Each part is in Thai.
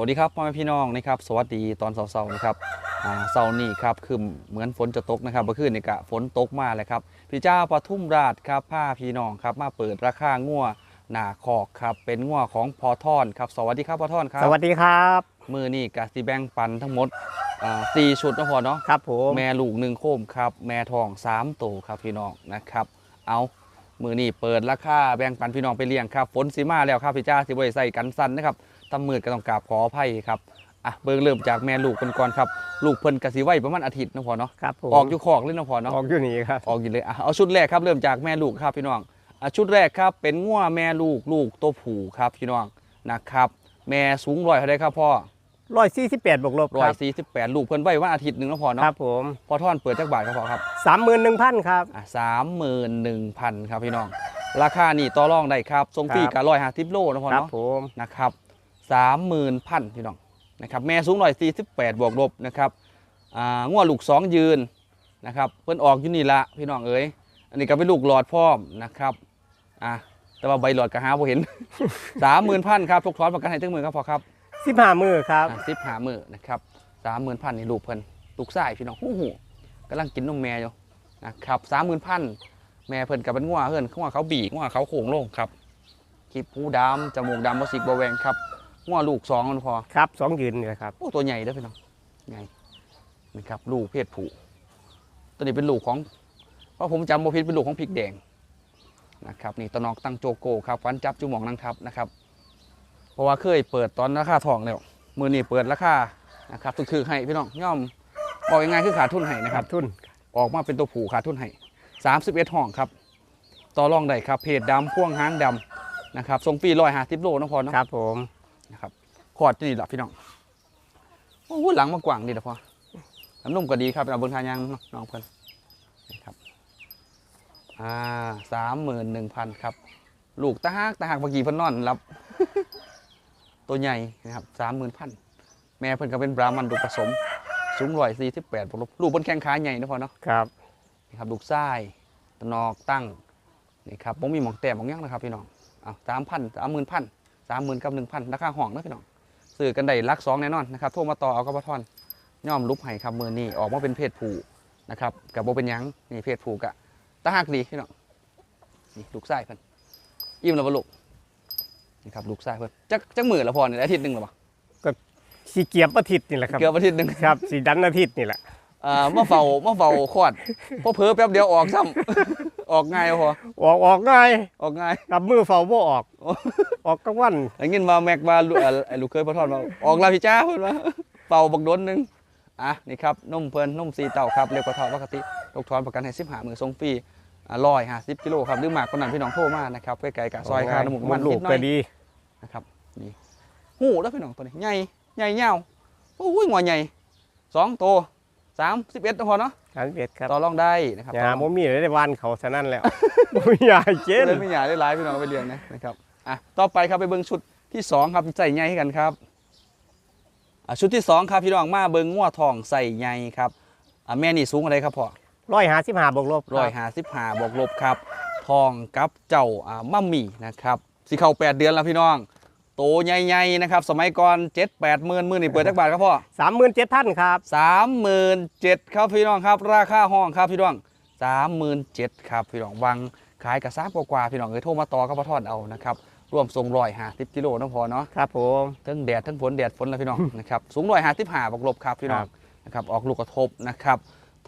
วัสดีครับพ่อแม่พี่น้องนะครับสวัสดีตอนเช้าๆนะครับอ่าเช้านี้ครับคือเหมือนฝนจะตกนะครับเมื่อคืนนี่กะฝนตกมาเลยครับพี่เจ้าปทุมราชครับผ้าพี่น้องครับมาเปิดราคางัวหนาคอกครับเป็นงัวของพอทอนครับสวัสดีครับพอทอนครับสวัสดีครับมือนี่กะสีแบ่งปันทั้งหมดอ่าสี่ชุดนะพอเนาะครับผมแม่ลูกหนึ่งโคมครับแม่ทองสามตัวครับพี่น้องนะครับเอามือนี่เปิดราคาแบ่งปันพี่น้องไปเลี้ยงครับฝนสีมาแล้วครับพี่จ้าสิบริใส่กันสันนะครับ ตำมืดก็ต้องกราบขออภัยครับอะเบิ่งเริ่มจากแม่ลูกกันก่อนครับ ลูกเพิ่นกสิไว้ประมาณอาทิตย์นะพอเนาะครับผมออกอยู่คอกเลยนะพอเนาะออกอยู่นี่ครับออกอยู่เลยอะเอาชุดแรกครับเริ่มจากแม่ลูกครับพี่น้องอะชุดแรกครับเป็นง่วแม่ลูกลูกตัวผู้ครับพี่น้องนะครับแม่สูงร้อยเท่าไรครับพ่อร้อยสี่สิบแปดบวกลบร้คอรัยบสี่สิบแปดลูกเพิ่นไว้ว่าอาทิตย์หนึ่งนะพอคเนาะรับผมพอท่อนเปิดจักบาทครับพ่อครับสามหมื่นหนึ่งพันครับอะสามหมื่นหนึ่งพันครับพี่น้อง ราคานี่ต่อรองได้ครับทรงฟรีครับกับร้อยห้าสิบโลนะพอครับเนาะผมนะครับ สามหมื่นพันพี่น้องนะครับแม่สูงร้อยสี่สิบแปดบวกลบนะครับอ่างัวลูกสองยืนนะครับเพิ่นออกอยู่นี่ละพี่น้องเอ๋ยอันนี้ก็เป็นลูกหลอดพร้อมนะครับอะแต่ว่าใบหลอดก็หาบ่เห็นสามหมื่นพันครับทุกทอนประกันให้ถึงมือครับพอครับสิบห้ามือครับสิบหามือนะครับสามหมื่นพันนี่ลูกเพิ่นลูกชายพี่น้องหูหูกำลังกินนมแม่อยู่นะครับสามหมื่นพันแม่เพิ่นกับเป็นงัวเพิ่นงัวเขาบีกงัวเขาโค้งลงครับคลิปหูดำจมูกดำบสิกบแวงครับ งัวลูกสองมันพอครับสองยืนนี่แหละครับโอ้ตัวใหญ่เด้อพี่น้องใหญ่นะครับ ลูกเพศผู้ตัวนี้เป็นลูกของเพราะผมจำบ่ผิดเป็นลูกของพริกแดงนะครับนี่ตะนอกตั้งโจโก้ครับฟันจับจุหมองนางทับนะครับเพราะว่าเคยเปิดตอนราคาทองแล้วมือนี้เปิดราคานะครับคือๆให้พี่น้องย่อมบอกยังไงคือขาดทุนให้นะคขารับดทุนออกมาเป็นตัวผู้ขาดทุนให้สามสิบเอ็ดห้องครับ ต่อรองได้ครับเพจดำพ่วงหางดำนะครับทรงฟรีร้อยห้าสิบโลนะพอเนาะครับผม นะครับขอดนี่แหละพี่น้องโอ้โหหลังมากว่างดีนะพอน้ำนุ่มก็ดีครับเอาเบิ้งทานยางน้องเพิ่นนี่ครับอ่าสามหมื่นหนึ่งพันครับ ลูกตาหักตาหักเมื่อกี้เพิ่นนอนรับตัวใหญ่นะครับสามหมื่นพันแม่เพิ่นก็เป็นบราหมันลูกผสม สูงร้อยสี่สิบแปดบวกลบลูกบนแข้งขาใหญ่นะพอเนาะครับนี่ครับลูกไส้ตะนอกตั้งนี่ครับผมมีหมองแต้มหมองหยังนะครับพี่น้องเอาสามพันสามหมื่นพัน สามหมื่นกับหนึ่งพันราคาห้องนะพี่น้องซื้อกันได้ลักสองแน่นอนนะครับโทรมาต่อเอากระปะทอนย่อมลุบให้ครับมือนี่ออกมาเป็นเพศผู้นะครับกับโบเป็นหยังนี่เพศผู้กะตาหักดีพี่น้องนี่ลูกไส้เพิ่นอิ่มแล้วบ่ลูกนี่ครับลูกไส้เพิ่นจักจักมือละพอเนี่ยอาทิตย์หนึ่งหรอปะสีเกียบอาทิตย์นี่แหละครับเกือบอาทิตย์หนึ่งครับสีดันอาทิตย์นี่แหละอ่ามาเฝ้ามาเฝ้าคลอดพอเผลอแป๊บเดียวออกซ้ำ ออกง่ายบ่พอออกออกง่ายออกง่ายกับมือเฝ้าบ่ออกโอ้ออกกลางวันได้ยินมาแม็กมาลูกเอ่อไอ้ลูกเคยพอทอดมาออกลาพี่จ้าเพิ่นว่าเป่าบักโดนหนึงอะนี่ครับนมเพิ่นนมสีเต่าครับเรียกว่าเท่าปกติตกทอนประกันให้15มื้อส่งฟรีอ่า150กิโลครับหรือมากกว่านั้นพี่น้องโทรมานะครับใกล้ๆกับซอยคาน้ำหมูกมันลูนิกดหน่อก็ยดีนะครับนี่หูแล้วพี่น้องตัวนี้ใหญ่ใหญ่ยาวโอ้ยหัวใหญ่สองตัว 31พอเนาะสามเอ็ดครับต่อรองได้นะครับยาโมมีเลยได้วานเขาซะนั่นแล้วบ่มียาให้เจนเลยไม่อยากได้ไลฟ์พี่น้องเอาไปเรียนนะนะครับอะต่อไปครับไปเบิ้งชุดที่สองครับใส่ใหญ่ให้กันครับอะชุดที่สองครับพี่น้องมาเบิ้งงัวทองใส่ใหญ่ครับอะแม่นี่สูงอะไรครับพ่อร้อยห้าสิบห้าบวกลบคร้อยบห้าสิบห้าบวกลบครับ ทองกับเจ้าอ่ามัมมี่นะครับสิเข้าแปดเดือนแล้วพี่น้อง โตใหญ่ๆนะครับ สมัยก่อนเจ็ดแปดหมื่นหมื่นนี่เปิดจักบาทครับพ่อสามหมื่นเจ็ดพันครับสามหมื่นเจ็ดครับพี่น้องครับ ราคาห้องครับพี่น้องสามหมื่นเจ็ดครับพี่น้องวังขายกระซับกว่าๆพี่น้องเอ้ยโทรมาต่อกับพ่อทอดเอานะครับรวมทรงร้อยห้าสิบกิโลนะพอเนาะครับผมทั้งแดดทั้งฝนแดดฝนแล้วพี่น้องนะครับสูงร้อยห้าสิบห้าบวกลบครับพี่น้องครับนะครับออกลูกกระทบนะครับ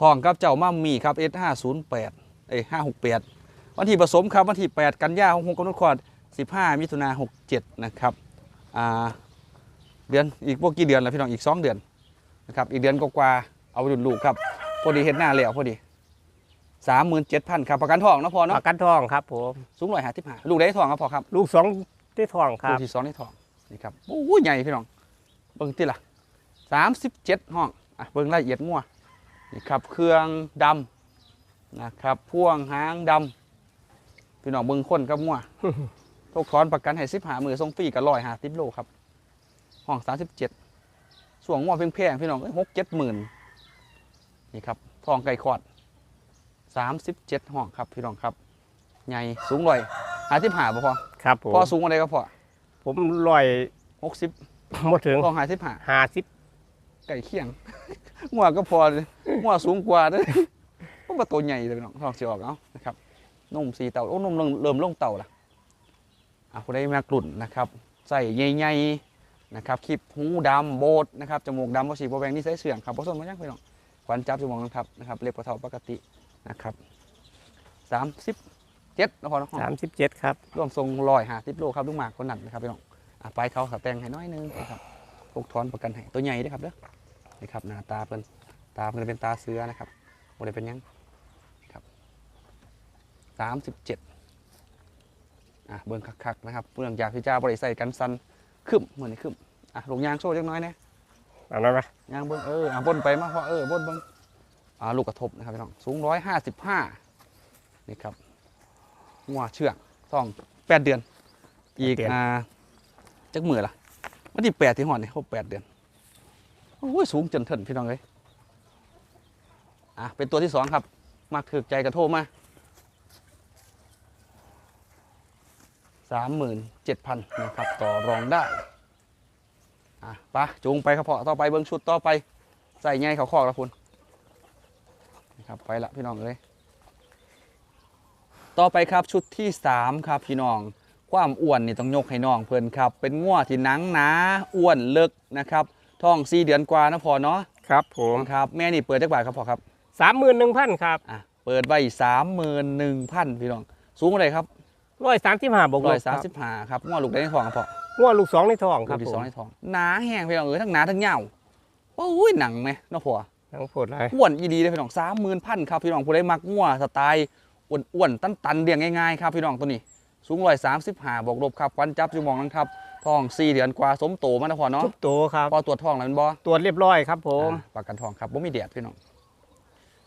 ทองกับเจ้ามั่มมีครับ S 5 0 8เอ้ห้าหกแปดวันที่ผสมครับวันที่8กันยาหกหกกำหนดคลอด 15 มิถุนาหกเจ็ดนะครับอ่าเดือนอีกพวกกี่เดือนแล้วพี่น้องอีก 2 เดือนนะครับอีกเดือนกว่าๆเอาไปดุนลูกครับพอดีเห็นหน้าแล้วพอดีสามหมื่นเจ็ดพันครับประกันทองนะพอปเนาะระกันทองครับผมสูงร้อยห้าสิบห้าลูกได้ทองครับพอครับ ลูกสองที่ทองคลูรักบที่สองได้ทองนี่ครับโอ้ยใหญ่พี่น้องเบิ่งที่ละสามสิบเจ็ดห้องอะเบิ่งรายละเอียดงัวนี่ครับเครื่องดำนะครับพ่วงหางดำพี่น้องเบิ่งคนกับงัว ทกถอนประกันให้สิบหามือส่งฟรีกับร้อยหาสิบโลครับ ห้องสามสิบเจ็ดส่วงงัวเพียงแพงๆพี่น้องหกเจ็ดหมื่นนี่ครับทองไก่ขอดสามสิบเจ็ดห้องครับพี่น้องครับใหญ่สูงร้อยหาสิบหาพอครับผมพอสูงอะไรก็พอผมร้อยหกสิบหมดถึงทองหาสิบห้าห้าสิบไก่เคียงงัวก็พอเลยงัวสูงกว่าเด้อเพราะว่าตัวใหญ่เลยพี่น้องทองสีออกเอานะครับนุ่มสีเต่าโอ้นุ่มเริ่มเริ่มลงเต่าละอะ ผู้ใดมากลุ่นนะครับใส่ใหญ่ๆนะครับคลิปหูดำโบดนะครับจมูกดำบ่สีบ่แบงนี่ใส่เสื่องครับบ่ส้นบ่ยังพี่น้องควันจับจมูกนะครับนะครับเล็บกระเทาปกตินะครับสามสิบเจ็ดนะพอเนาะสามสิบเจ็ดครับร่วมทรงลอยหาสิบโลครับลูกหมากคนนั้นนะครับพี่น้องอะไปเขาสแตงให้น้อยนึงนะครับพกทอนประกันให้ตัวใหญ่เด้วยครับเด้อนี่ครับหน้าตาเพิ่นตาเพิ่นเป็นตาเสือนะครับบ่ได้เป็นหยังครับสามสิบเจ็ด อะเบิ่งคักๆนะครับเรื่องจากที่เจ้าบริใส่กันสันขึ้นเหมือนขึ้นอะลงยางโซ่เล็กน้อยนะเอาหน่อยไหมยางเบิ้งเอออะบนไปมาเพราะเออบนเบิ้งอ่าลูกกระทบนะครับพี่น้องสูงร้อยห้าสิบห้านี่ครับงัวเชื่องสองแปดเดือน อีกอ่าจักมือละวันที่แปดที่หอดนี่ครบแปดเดือนโอ้ยสูงจนเถินพี่น้องเลยอะเป็นตัวที่สองครับ มากถือใจกระโทรมา สามหมื่นเจ็ดพันนะครับ ต่อรองได้อะไปะจูงไปครับพอต่อไปเบิ้งชุดต่อไปใส่ไงเขาคอกแล้วคุณนะครับไปละพี่น้องเลยต่อไปครับชุดที่สามครับพี่น้องความอ้วนนี่ต้องยกให้น้องเพิ่นครับ เป็นง่วที่หนังหนาอ้วนเลิกนะครับท้องสี่เดือนกว่านะพอเนาะครับผมครับแม่นี่เปิดจักบาทครับพอครับสามหมื่นหนึ่งพันครับอะเปิดไว้สามหมื่นหนึ่งพันพี่น้องสูงเท่าไหร่ครับ ร้อยสามสิบห้าบวกลร้อยบคสามรับสิบห้าครับง่วลูกได้ในท้องครับพอง้วลูกสองในท้องคลูรับกที่ผสองมในท้องหนาแห้งพี่น้องเอ้ยทั้งหนาทั้งเหยาวโอ้ยหนังไหมเนาะพอทั้งโพดไรอ้วนอีดีเลยพี่น้องสามหมื่นพันครับพี่น้องผู้ใดมักงัวสไตล์อ้วนๆตันตันๆเรียงง่ายๆครับพี่น้องตัวนี้ สูงร้อยสามสิบห้าบวกลบครับควันจับจุมองนั้นครับทองสี่เดือนกว่าสมโตมานะพอเนาะทุกตัวครับพอตรวจทองแล้วแมันบอตรวจเรียบร้อยครับผม อ่าประกันทองครับบ่มีแดดพี่น้อง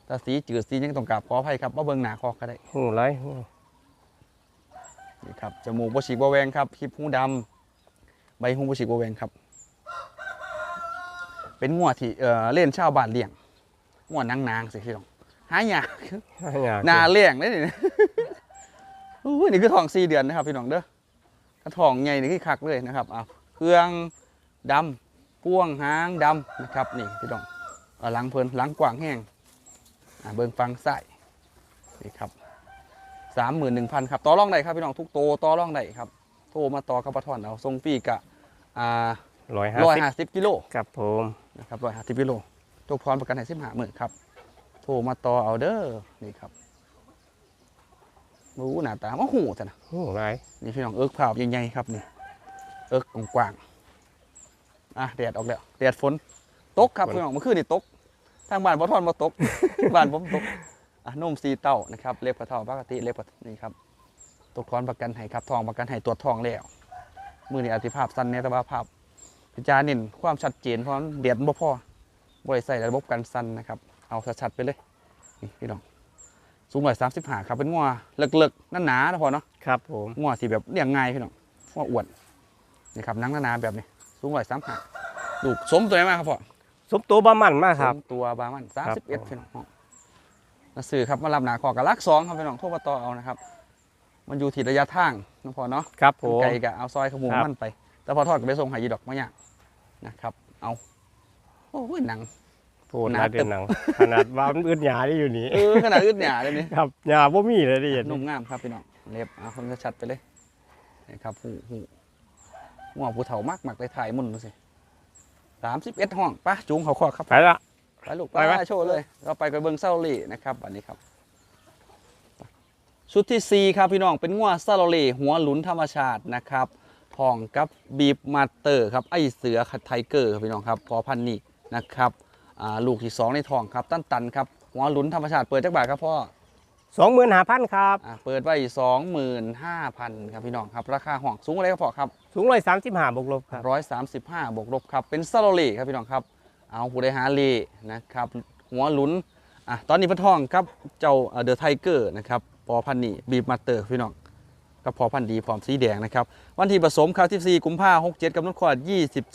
ถ้าสีจืดสียังต้องกราบขออภัยครับว่าเบิ่งหนาคอก็ได้หูไร นี่ครับจมูกบ่ฉีกบ่แหวงครับคลิปหูดำใบหูบ่ฉีกบ่แหวงครับ เป็นงัวที่เอ่อเล่นชาวบ้านเลี้ยงงัวนางๆสิพี่น้องหายากหนาเลี้ยงได้นี่อุ้ยนี่คือทองสี่เดือนนะครับพี่น้องเด้อถ้าทองใหญ่นี่คือคักเลยนะครับอะเครื่องดำพ่วงหางดำนะครับนี่พี่น้องเอาหลังเพลินหลังกว้างแห้งอะเบิ่งฟังใส่นี่ครับ สามหมื่นหนึ่งพันครับต่อรองได้ครับพี่น้องทุกโตวต่อรองได้ครับโทรมาต่อกับปะทอนเอาทรงฟรีกะอ่าร้อยห้าร้อยสิบห้าสิบกิโลครับผมนะครับร้อยห้าสิบกิโลตกพรประกันให้สิบห้าหมื่นครับโทรมาต่อเอาเด้อนี่ครับรู้หน้าตาว่าหูแต่นะหูไรนี่พี่น้องเอิกผ่าใหญ่ๆครับนี่เอิกกว้างๆอะแดดออกแล้วแดดฝนตกครับพี่น้องเมื่อคืนนี่ตกทางบ้านบ่ทอนบ่ตกบ้านผมตกอะ นุ่มสีเต้านะครับเล็บกระเท่าปกติเล็บกระนี่ครับตกทอนประกันให้ครับทองประกันให้ตรวจทองแล้วมือนี่อธิภาพสั้นเนี่ยแต่ว่าภาพพิจารณ์เน้นความชัดเจนเพราะเดียดบ่พอบริใส่ระบบกันสั้นนะครับ เอาชัดๆไปเลยนี่พี่น้องสูงร้อยสามสิบห้าครับเป็นงัวเลิกๆนั่นหนาๆนะพอเนาะครับผมงัวสีแบบเลี้ยงง่ายพี่น้องงัวอ้วนนี่ครับหนังหนาๆแบบนี้สูงร้อยสามห้าลูกสมตัวไหนมาครับพ่อสมตัวบะมันมากครับสมตัวบามันสามครัสิบเอ็ดบพี่น้อง มาซื้อครับมารับหนาคอกับลักสองครับพี่น้องโทรมาต่อเอานะครับ มันอยู่ที่ระยะทางนะพอเนาะครับผมไกลกะเอาซอยขมูครับมันไป แต่พอทอดก็ไปส่งใหายีดอกมายากนะครับ เอาโอ้ยหนังโพดหไรนาเดือนหนัง ขนาดว่ามันอึดหยาได้อยู่นี่เออขนาดอึดหยาเลยนี่ครับหยาบ่มีเลยได้ยินนุ่มงามครับพี่น้องเล็บเอาคนชัดไปเลยนี่ครับหูหูหัวผู้เฒ่ามากมักเลยถ่ายมุนดูสิสามสิบเอ็ดห้องไปะจูงเขาคอกครับไปละ ไปลูกไปไปไหมโชว์เลย เราไปกับเบิงเซาลี่นะครับอันนี้ครับ ชุดที่4ครับพี่น้องเป็นงัวซาโลเล่หัวหลุนธรรมชาตินะครับทองกับบีบมาเตอร์ครับไอเสือไทเกอร์ครับพี่น้องครับพอพันธุ์นี้นะครับอ่าลูกที่สองในทองครับ ตันตันครับหัวหลุนธรรมชาติเปิดจักบาทครับพ่อสองหมื่นห้าพันครับอ่าเปิดไว้สองหมื่นห้าพันครับพี่น้องครับ ราคาห้องสูงอะไรครับพ่อครับ สูงร้อยสามสิบห้าบวกลบครับร้อยสามสิบห้าบวกลบครับ เป็นซาโลเล่ครับพี่น้องครับ เอาผู้ใดหาเล่นะครับ หัวหลุนอะตอนนี้เพันทองครับเจ้าเดอะไทเกอร์นะครับพอพันธุ์นี้บีบมาเตอร์พี่น้องกับพอพันธุ์ดีพร้อมสีแดงนะครับ วันที่ผสมครับที่4กุมภาหกเจ็ดกับน้ำขวด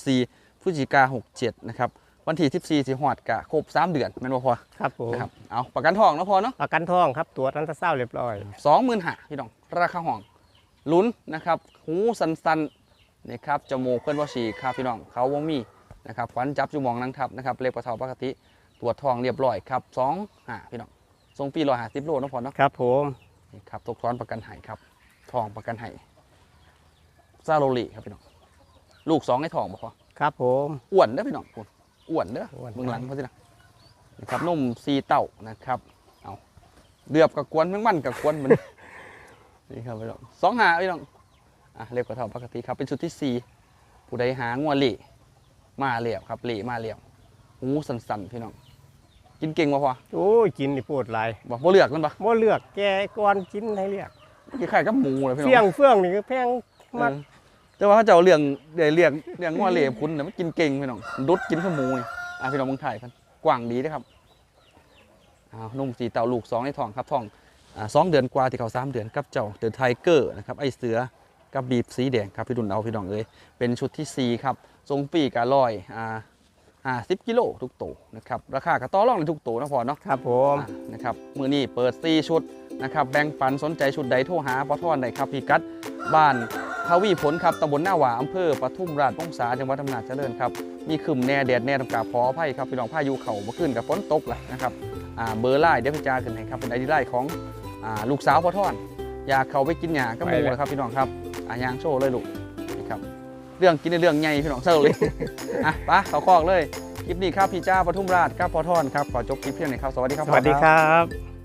24พฤศจิกา67 นะครับ วันที่ 14สิหอดกะครบ 3 เดือนแม่นบ่พอครับผมนะครับเอาประกันทองเนาะพอเนาะประกันทองครับตรวจอันตราซาวด์เรียบร้อยสองหมื่นห้าพี่น้องราคาห้องลุ้นนะครับ หูสันสันนี่ครับจมูกเพื่อนว่าฉีกครับพี่น้องเขาว่ามี นะครับฟันจับจุมองนังทับนะครับเล็บกระเทาปกติตรวจทองเรียบร้อยครับสองหาพี่น้องทรงปีร้อยหาสิบโลเนาะพอเนาะครับผมนี่ครับทกซ้อนประกันไห้ครับทองประกันไห้ซาโรลีครับพี่น้องลูกสองให้ทองบ่พอครับผมอ้วนเด้อพี่น้องคุณอ้วนเด้ออ้วนเบื้องหลังเขาสินะนะครับนุ่มซีเต้านะครับเอาเดือบกับกวนแมงมันกับกวนมันนี่ครับพี่น้องสองหาพี่น้องอะเรียกกว่าเท่าปกติครับเป็นชุดที่สี่ผู้ใดหางัวเหล่ มาเหลี่ยวครับเหล่มาเหลี่ยวหูสันๆพี่น้องกินเก่งบ่พอโอ้ยกินนี่ปวดหลายบ่บ่เลือกมันปะบ่เลือกแกก่อนกินให้เลือกคล้ายๆกับหมูเลยพี่น้องเฟี้ยงเฟื่องนี่ก็แพงมากเออแต่ว่าเขาเจ้าเลี้ยงเดี๋ยวเลี้ยงเลี้ยงงัวเหล่คุณเนี่ยมันกินเก่งพี่น้องดุดกินข้าวหมูนี่อะพี่น้องเมืองไทยกันกว้างดีนะครับอ้าวนุ่มสีเต่าลูกสองในท้องครับท้องอ่าสองเดือนกว่าที่เขาสามเดือนกับเจ้าเดือนไทเกอร์นะครับไอเสือกับบีบสีแดงครับพี่ดุนเอาพี่น้องเอ้ยเป็นชุดที่สี่ครับ ทรงปีกอร่อยอ่าห้าสิบกิโลทุกตัวนะครับราคากระต่อรองในทุกตัวนะพอเนาะครับผมอะนะครับมือนี้เปิดซีชุดนะครับแบ่งปันสนใจชุดใดโทรหาปอทอนได้ครับพี่กัดบ้านทวีผลครับตำบลหน้าหวาอำเภอปทุมราชวงศาจังหวัดอำนาจเจริญครับมีขึ้นแน่แดดแน่ทำกาพอไพ่ครับพี่น้องพายุเข่ามาขึ้นกับฝนตกแหละนะครับอ่าเบอร์ไล่เดี๋ยวพี่จาขึ้นให้ครับเป็นไอดีไล่ของอ่าลูกสาวปอทอนอยากเขาไปกินหยาก็มูนะครับพี่น้องครับอ่ายางโชว์เลยลูกนี่ครับ เรื่องกินในเรื่องใหญ่พี่น้องเศร้าเลยอะปะเขาคอกเลยคลิปนี้ครับพี่จ้าปทุมราชครับพอทอนครับขอจบคลิปเพียงนี้ครับสวัสดีครับสวัสดีครับ